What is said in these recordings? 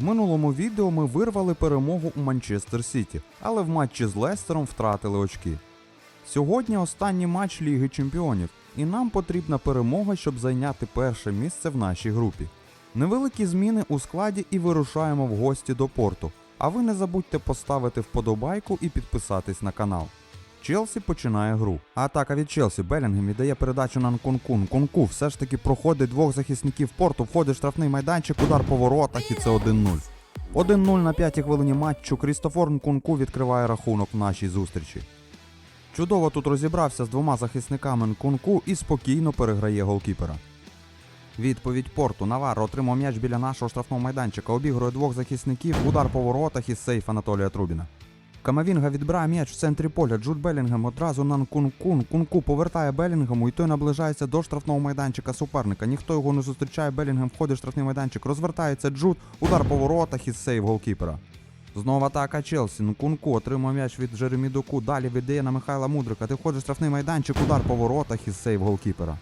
В минулому відео ми вирвали перемогу у Манчестер Сіті, але в матчі з Лестером втратили очки. Сьогодні останній матч Ліги Чемпіонів, і нам потрібна перемога, щоб зайняти перше місце в нашій групі. Невеликі зміни у складі і вирушаємо в гості до порту. А ви не забудьте поставити вподобайку і підписатись на канал. Челсі починає гру. Атака від Челсі. Белінгем віддає передачу на Нкунку. Нкунку все ж таки проходить двох захисників порту, входить штрафний майданчик, удар по воротах і це 1-0. 1-0 на п'ятій хвилині матчу. Крістофор Нкунку відкриває рахунок в нашій зустрічі. Чудово тут розібрався з двома захисниками Нкунку і спокійно переграє голкіпера. Відповідь порту. Наварро отримав м'яч біля нашого штрафного майданчика, обігрує двох захисників, удар по воротах і сейф Анатолія Трубіна. Камавінга відбирає м'яч в центрі поля. Джуд Белінгем одразу на Нкунку. Нкунку повертає Белінгему і той наближається до штрафного майданчика суперника. Ніхто його не зустрічає. Белінгем входить в штрафний майданчик. Розвертається Джуд, удар по воротах і сейв голкіпера. Знову атака Челсі. Нкунку отримує м'яч від Джеремі Доку. Далі віддає на Михайла Мудрика. Ти входиш в штрафний майданчик, удар по воротах і сейв голкіпера.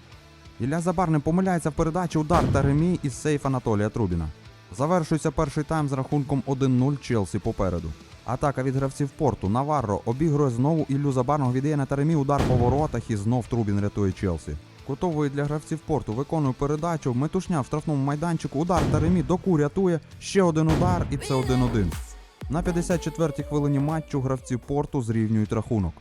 Ілля Забарний помиляється в передачі удар та ремі із сейф Анатолія Трубіна. Завершується перший тайм з рахунком 1-0 Челсі попереду. Атака від гравців порту. Наварро обігрує знову Іллю Забарного віддає на Таремі удар по воротах і знов Трубін рятує Челсі. Кутовий для гравців порту виконує передачу, метушня в штрафному майданчику, удар Таремі, доку рятує, ще один удар і це 1-1. На 54-й хвилині матчу гравці порту зрівнюють рахунок.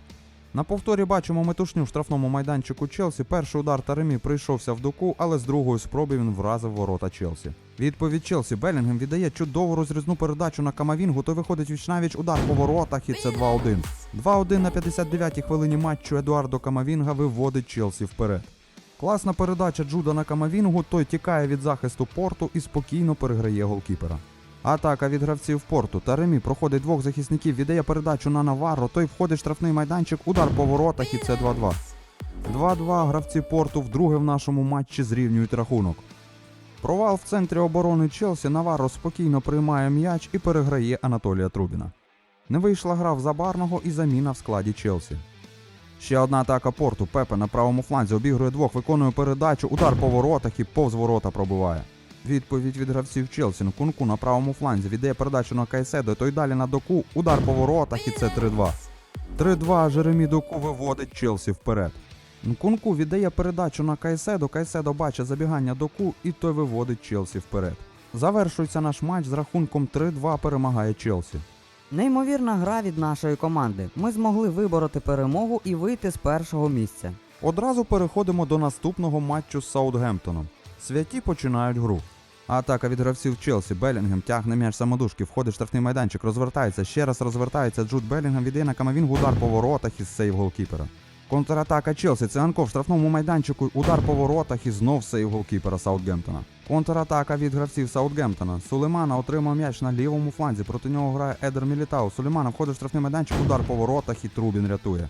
На повторі бачимо метушню в штрафному майданчику Челсі. Перший удар Таремі прийшовся в доку, але з другої спроби він вразив ворота Челсі. Відповідь Челсі Белінгем віддає чудову розрізну передачу на Камавінгу, той виходить вічнавіч удар по воротах і це 2-1. 2-1 на 59-й хвилині матчу Едуардо Камавінга виводить Челсі вперед. Класна передача Джуда на Камавінгу, той тікає від захисту порту і спокійно переграє голкіпера. Атака від гравців порту. Таремі проходить двох захисників, віддає передачу на Наварро, той входить в штрафний майданчик, удар по воротах і це 2-2. 2-2 гравці порту вдруге в нашому матчі зрівнюють рахунок. Провал в центрі оборони Челсі Наварро спокійно приймає м'яч і переграє Анатолія Трубіна. Не вийшла гра в Забарного і заміна в складі Челсі. Ще одна атака порту. Пепе на правому фланзі обігрує двох, виконує передачу, удар по воротах і повз ворота пробиває. Відповідь від гравців Челсі. Нкунку на правому фланзі віддає передачу на Кайседо, той далі на доку, удар по воротах і це 3-2. 3-2 Жеремі Доку виводить Челсі вперед. Нкунку віддає передачу на Кайседо, Кайседо бачить забігання доку і той виводить Челсі вперед. Завершується наш матч з рахунком 3-2 перемагає Челсі. Неймовірна гра від нашої команди. Ми змогли вибороти перемогу і вийти з першого місця. Одразу переходимо до наступного матчу з Саутгемптоном. Святі починають гру. Атака від гравців Челсі. Белінгем тягне м'яч самодужки, входить в штрафний майданчик, розвертається, ще раз розвертається. Джуд Белінгем віддає на Камавінг удар по воротах із сейв голкіпера. Контратака Челсі. Циганков в штрафному майданчику, удар по воротах і знов сейв голкіпера Саутгемптона. Контратака від гравців Саутгемптона. Сулеймана отримав м'яч на лівому фланзі. Проти нього грає Едер Мілітау. Сулеймана входить в штрафний майданчик, удар по воротах і Трубін рятує.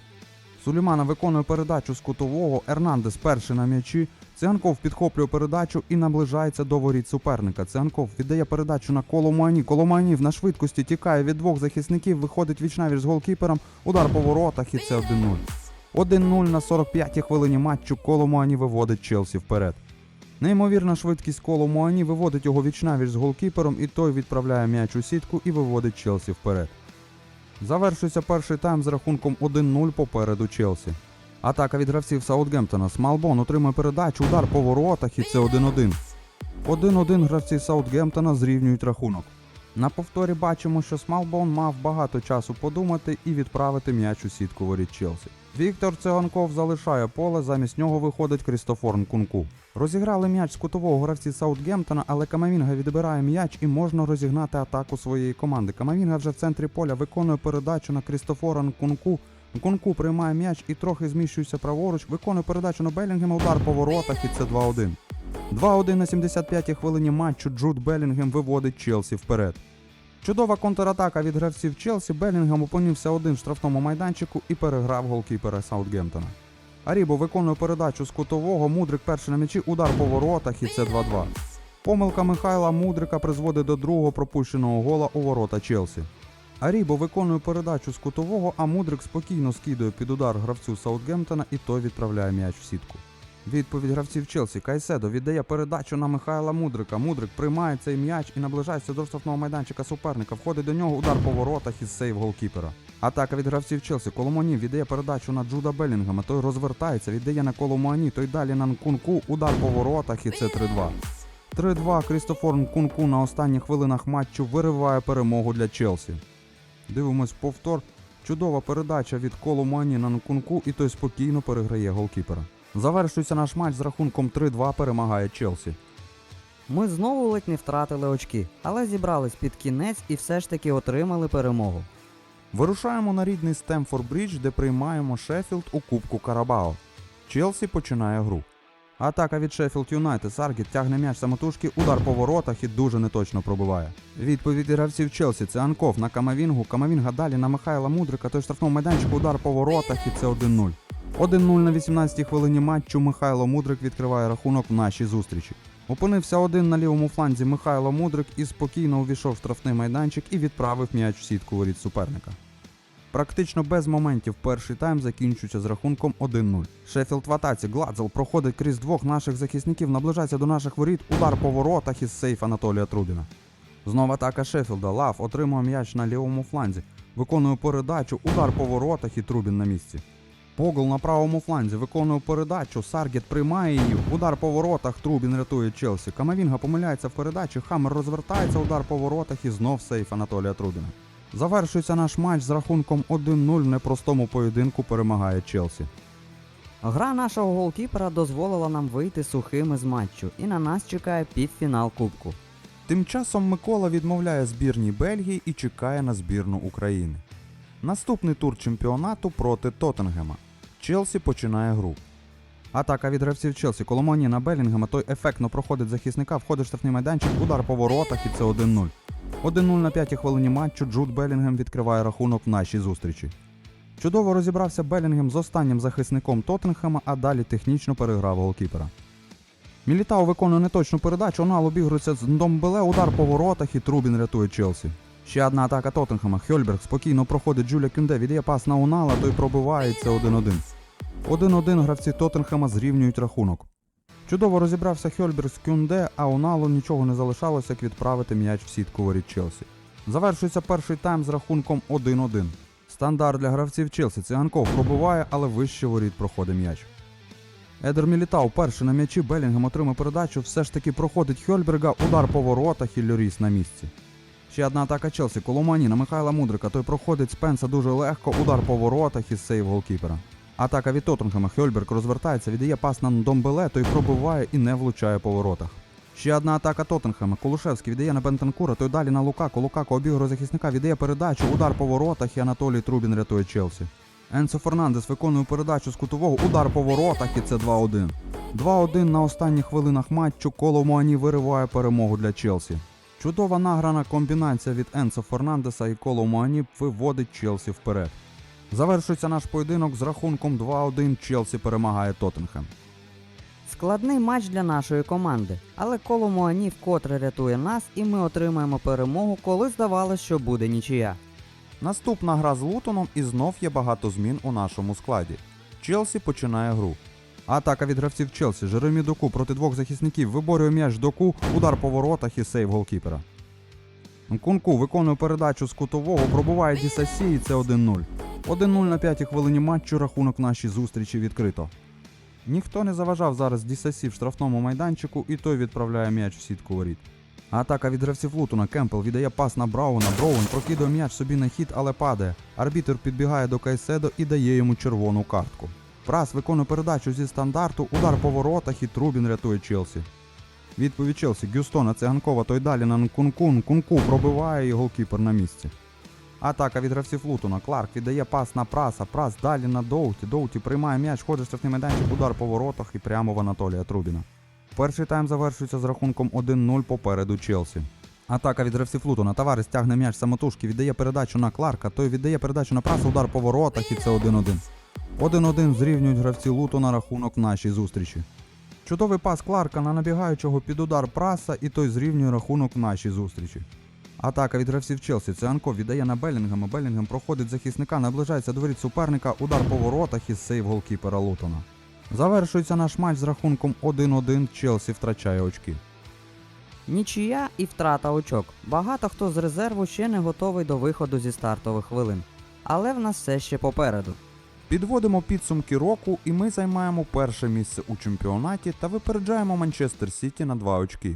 Сулеймана виконує передачу з кутового. Ернандес перший на м'ячі. Циганков підхоплює передачу і наближається до воріт суперника. Циганков віддає передачу на Коломані. Коломані на швидкості тікає від двох захисників, виходить вічнавіч з голкіпером. Удар по воротах і це 1-0. 1-0 на 45-й хвилині матчу Коломані виводить Челсі вперед. Неймовірна швидкість Коломані виводить його вічнавіч з голкіпером, і той відправляє м'яч у сітку і виводить Челсі вперед. Завершується перший тайм з рахунком 1-0 попереду Челсі. Атака від гравців Саутгемптона. Смалбон отримує передачу, удар по воротах і це 1-1. 1-1 гравці Саутгемптона зрівнюють рахунок. На повторі бачимо, що Смалбон мав багато часу подумати і відправити м'яч у сітку воріт Челсі. Віктор Циганков залишає поле, замість нього виходить Крістофор Нкунку. Розіграли м'яч з кутового гравці Саутгемптона, але Камавінга відбирає м'яч і можна розігнати атаку своєї команди. Камавінга вже в центрі поля виконує передачу на Крістофора Нкунку. Нкунку приймає м'яч і трохи зміщується праворуч, виконує передачу на Белінгема, удар по воротах і це 2-1. 2-1 на 75-й хвилині матчу Джуд Белінгем виводить Челсі вперед. Чудова контратака від гравців Челсі. Белінгем опинився один в штрафному майданчику і переграв голкіпера Саутгемптона. Арібо виконує передачу з кутового, Мудрик перший на м'ячі, удар по воротах і це 2-2. Помилка Михайла Мудрика призводить до другого пропущеного гола у ворота Челсі. Арібо виконує передачу з кутового, а Мудрик спокійно скидує під удар гравцю Саутгемптона і той відправляє м'яч в сітку. Відповідь гравців Челсі. Кайседо віддає передачу на Михайла Мудрика. Мудрик приймає цей м'яч і наближається до штрафного майданчика суперника. Входить до нього удар по воротах із сейв голкіпера. Атака від гравців Челсі. Коломоні віддає передачу на Джуда Белінгема. Той розвертається, віддає на Коломоні, той далі на Нкунку. Удар по воротах і це 3-2. 3-2 Крістофор Нкунку на останніх хвилинах матчу вириває перемогу для Челсі. Дивимось повтор. Чудова передача від Коломані на Нкунку, і той спокійно переграє голкіпера. Завершується наш матч з рахунком 3-2 перемагає Челсі. Ми знову ледь не втратили очки, але зібрались під кінець і все ж таки отримали перемогу. Вирушаємо на рідний Стемфорд Брідж, де приймаємо Шеффілд у Кубку Карабао. Челсі починає гру. Атака від Шеффілд Юнайтед. Саргіт тягне м'яч самотужки, удар по воротах і дуже неточно пробиває. Відповідь гравців Челсі це Анков на Камавінгу. Камавінга далі на Михайла Мудрика. Той штрафному майданчику удар по воротах і це 1-0. 1-0 на 18-й хвилині матчу Михайло Мудрик відкриває рахунок в нашій зустрічі. Опинився один на лівому фланзі Михайло Мудрик і спокійно увійшов в штрафний майданчик і відправив м'яч в сітку воріт суперника. Практично без моментів перший тайм закінчується з рахунком 1-0. Шеффілд в атаці Гладзел проходить крізь двох наших захисників, наближається до наших воріт, удар по воротах із сейф Анатолія Трубіна. Знову атака Шеффілда. Лав отримує м'яч на лівому фланзі, виконує передачу, удар по воротах і Трубін на місці. Погл на правому фланзі виконує передачу, Саргет приймає її, удар по воротах, Трубін рятує Челсі. Камавінга помиляється в передачі, Хаммер розвертається, удар по воротах і знов сейф Анатолія Трубіна. Завершується наш матч з рахунком 1-0 в непростому поєдинку перемагає Челсі. Гра нашого голкіпера дозволила нам вийти сухими з матчу, і на нас чекає півфінал Кубку. Тим часом Микола відмовляє збірній Бельгії і чекає на збірну України. Наступний тур чемпіонату проти Тоттенгема. Челсі починає гру. Атака від гравців Челсі. Коломоні на Белінгема. Той ефектно проходить захисника, входить в штрафний майданчик, удар по воротах і це 1-0. 1-0 на п'ятій хвилині матчу Джуд Белінгем відкриває рахунок в нашій зустрічі. Чудово розібрався Белінгем з останнім захисником Тоттенхема, а далі технічно переграв голкіпера. Мілітао виконує неточну передачу, Онал обігрується з Домбеле, удар по воротах і Трубін рятує Челсі. Ще одна атака Тоттенхема. Хьольберг спокійно проходить Джуля Кюнде, віддає пас на Унала, той пробивається 1-1. 1-1 гравці Тоттенхема зрівнюють рахунок. Чудово розібрався Хьольберг з Кюнде, а Уналу нічого не залишалося, як відправити м'яч в сітку воріт Челсі. Завершується перший тайм з рахунком 1-1. Стандарт для гравців Челсі. Циганков пробиває, але вище воріт проходить м'яч. Едер Мілітау перший на м'ячі Белінгем отримав передачу, все ж таки проходить Хьольберга, удар по воротах і Льоріс на місці. Ще одна атака Челсі, Коломані на Михайла Мудрика, той проходить Спенса дуже легко, удар по воротах і сейв голкіпера. Атака від Тоттенхема, Хьольберг розвертається, віддає пас на Домбеле, той пробиває і не влучає по воротах. Ще одна атака Тоттенхема. Колушевський віддає на Бентенкура, той далі на Лукаку. Лукаку обігрує захисника, віддає передачу, удар по воротах і Анатолій Трубін рятує Челсі. Енсо Фернандес виконує передачу з кутового, удар по воротах і це 2-1. 2-1 на останніх хвилинах матчу Коло Муані вириває перемогу для Челсі. Чудова награна комбінація від Енсо Фернандеса і Коло Муані виводить Челсі вперед. Завершується наш поєдинок з рахунком 2-1 Челсі перемагає Тоттенхем. Складний матч для нашої команди, але коло Муані вкотре рятує нас, і ми отримаємо перемогу, коли здавалося, що буде нічия. Наступна гра з Лутоном і знов є багато змін у нашому складі. Челсі починає гру. Атака від гравців Челсі. Жеремі Доку проти двох захисників виборює м'яч Доку, удар по воротах і сейв голкіпера. Нкунку виконує передачу з кутового, пробуває Дісасі і це 1-0. 1-0 на п'ятій хвилині матчу рахунок нашій зустрічі відкрито. Ніхто не заважав зараз Дісасі в штрафному майданчику, і той відправляє м'яч в сітку воріт. Атака від гравців Лутона. Кемпел віддає пас на Брауна. Броун прокидує м'яч собі на хід, але падає. Арбітер підбігає до Кайседо і дає йому червону картку. Прас виконує передачу зі стандарту, удар по воротах і Трубін рятує Челсі. Відповідь Челсі. Гюстона Циганкова, той далі на Нкунку. Нкунку пробиває і голкіпер на місці. Атака від гравців Лутона. Кларк віддає пас на праса. Прас далі на Доуті. Доуті приймає м'яч, ходить штрафний майданчик, удар по воротах і прямо в Анатолія Трубіна. Перший тайм завершується з рахунком 1-0 попереду Челсі. Атака від гравців Лутона. Товариш тягне м'яч самотужки, віддає передачу на Кларка, той віддає передачу на праса, удар по воротах і це 1-1. 1-1 зрівнюють гравці Лутона рахунок в нашій зустрічі. Чудовий пас Кларка на набігаючого під удар праса, і той зрівнює рахунок нашій зустрічі. Атака від гравців Челсі. Цианко віддає на Белінгема. Белінгем проходить захисника, наближається до воріт суперника, удар по воротах і сейв голкіпера Лутона. Завершується наш матч з рахунком 1-1. Челсі втрачає очки. Нічия і втрата очок. Багато хто з резерву ще не готовий до виходу зі стартових хвилин. Але в нас все ще попереду. Підводимо підсумки року, і ми займаємо перше місце у чемпіонаті та випереджаємо Манчестер Сіті на 2 очки.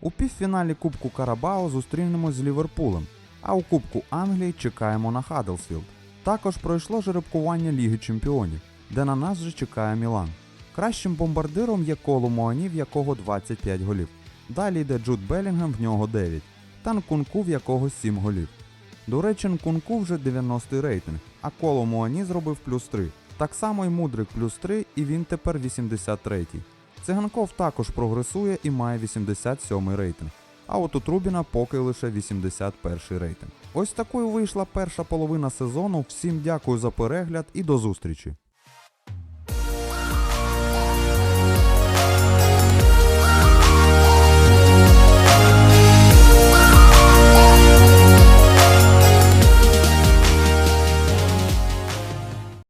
У півфіналі Кубку Карабао зустрінемось з Ліверпулем, а у Кубку Англії чекаємо на Хаддерсфілд. Також пройшло жеребкування Ліги Чемпіонів, де на нас вже чекає Мілан. Кращим бомбардиром є Коло Муані, в якого 25 голів. Далі йде Джуд Белінгем, в нього 9, та Нкунку, в якого 7 голів. До речі, Нкунку вже 90 рейтинг, а коло Муані зробив плюс 3. Так само й Мудрик плюс 3, і він тепер 83. Циганков також прогресує і має 87 рейтинг. А от у Трубіна поки лише 81 рейтинг. Ось такою вийшла перша половина сезону. Всім дякую за перегляд і до зустрічі!